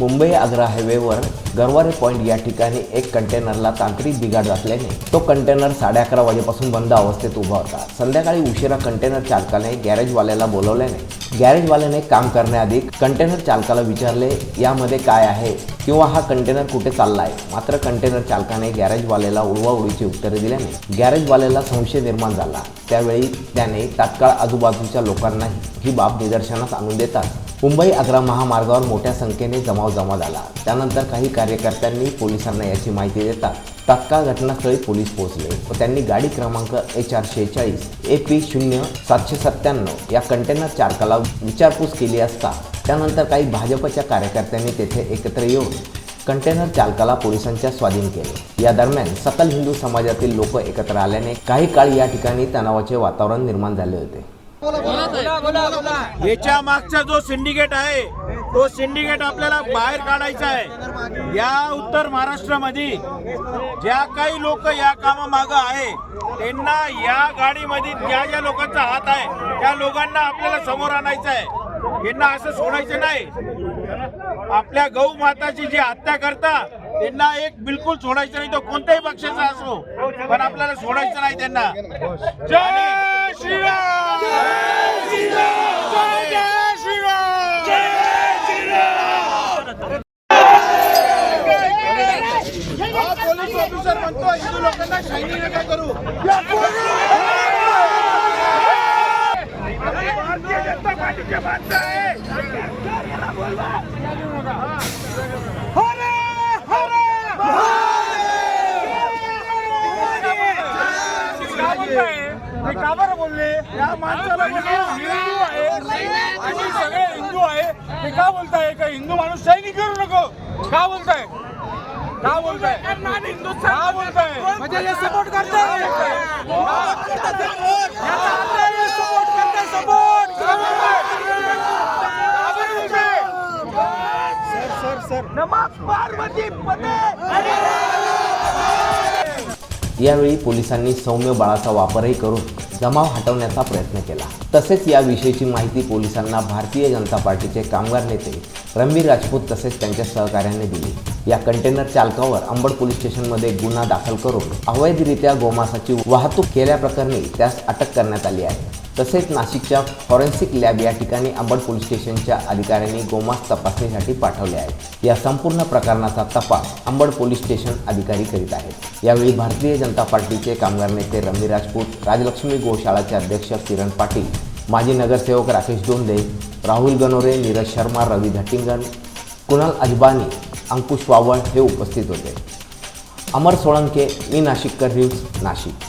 मुंबई आग्रा हायवेवर गरवारे पॉईंट या ठिकाणी एक कंटेनरला तांत्रिक बिघाड असल्याने तो कंटेनर साडे अकरा वाजेपासून बंद अवस्थेत उभा होता. संध्याकाळी उशिरा कंटेनर चालकाने गॅरेजवाल्याला बोलवल्याने गॅरेजवाल्याने काम करण्याआधी कंटेनर चालकाला विचारले यामध्ये काय आहे? किंवा हा कंटेनर कुठे चालला आहे मात्र कंटेनर चालकाने गॅरेजवाल्याला उडवाउडीची उत्तरे दिल्याने गॅरेजवाल्याला संशय निर्माण झाला. त्यावेळी त्याने तात्काळ आजूबाजूच्या लोकांना ही बाब निदर्शनास आणून देतात मुंबई आग्रा महामार्गावर मोठ्या संख्येने जमाव जमा झाला. त्यानंतर काही कार्यकर्त्यांनी पोलिसांना याची माहिती देतात तात्काळ घटनास्थळी पोलीस पोहोचले व त्यांनी गाडी क्रमांक एच आर शेहेचाळीस ए पी शून्य सातशे सत्त्याण्णव या कंटेनर चालकाला विचारपूस केली असता त्यानंतर काही भाजपच्या कार्यकर्त्यांनी तेथे एकत्र येऊन कंटेनर चालकाला पोलिसांच्या स्वाधीन केले. या दरम्यान सकल हिंदू समाजातील लोक एकत्र आल्याने काही काळ या ठिकाणी तणावाचे वातावरण निर्माण झाले होते. याच्या मागचा जो सिंडिकेट आहे तो सिंडिकेट आपल्याला बाहेर काढायचा आहे. या उत्तर महाराष्ट्रामध्ये ज्या काही लोक या कामामागं आहे त्यांना या गाडीमध्ये ज्या ज्या लोकांचा हात आहे त्या लोकांना आपल्याला समोर आणायचं आहे. यांना असं सोडायचं नाही. आपल्या गौ माताची जी हत्या करता त्यांना एक बिलकुल सोडायचं नाही. तो कोणत्याही पक्षाचा असो पण आपल्याला सोडायचं नाही त्यांना. जय श्रीराम जय जय श्रीराम हा पोलीस ऑफिसर हिंदू लोकांना नका करू भारतीय जनता पार्टीचे माणसं आहे का बरं बोलले या माणसाला हिंदू आहे सगळे हिंदू आहे ते का बोलताय? का हिंदू माणूस सैनिक करू नको. का बोलताय? का बोलताय का बोलताय म्हणजे हे सपोर्ट करताय. सपोर्ट करताय सपोर्ट सर सर नमाज पार्वती पते यावेळी पोलिसांनी सौम्य बळाचा वापरही करून जमाव हटवण्याचा प्रयत्न केला. तसेच याविषयीची माहिती पोलिसांना भारतीय जनता पार्टीचे कामगार नेते रणबीर राजपूत तसेच त्यांच्या सहकार्याने दिली. या कंटेनर चालकावर अंबड पोलीस स्टेशनमध्ये गुन्हा दाखल करून अवैधरित्या गोमासाची वाहतूक केल्याप्रकरणी त्यास अटक करण्यात आली आहे. तसेच नाशिकच्या फॉरेन्सिक लॅब या ठिकाणी अंबड पोलीस स्टेशनच्या अधिकाऱ्यांनी गोमास तपासणीसाठी पाठवले आहे. या संपूर्ण प्रकरणाचा तपास अंबड पोलीस स्टेशन अधिकारी करीत आहेत. यावेळी भारतीय जनता पार्टीचे कामगार नेते रमी राजपूत राजलक्ष्मी गोशाळाचे अध्यक्ष किरण पाटील माजी नगरसेवक राकेश दोंदे राहुल गनोरे नीरज शर्मा रवी धटिंगन कुणाल अजबानी अंकुश वावळ हे उपस्थित होते. अमर सोळंके मी नाशिककर न्यूज नाशिक.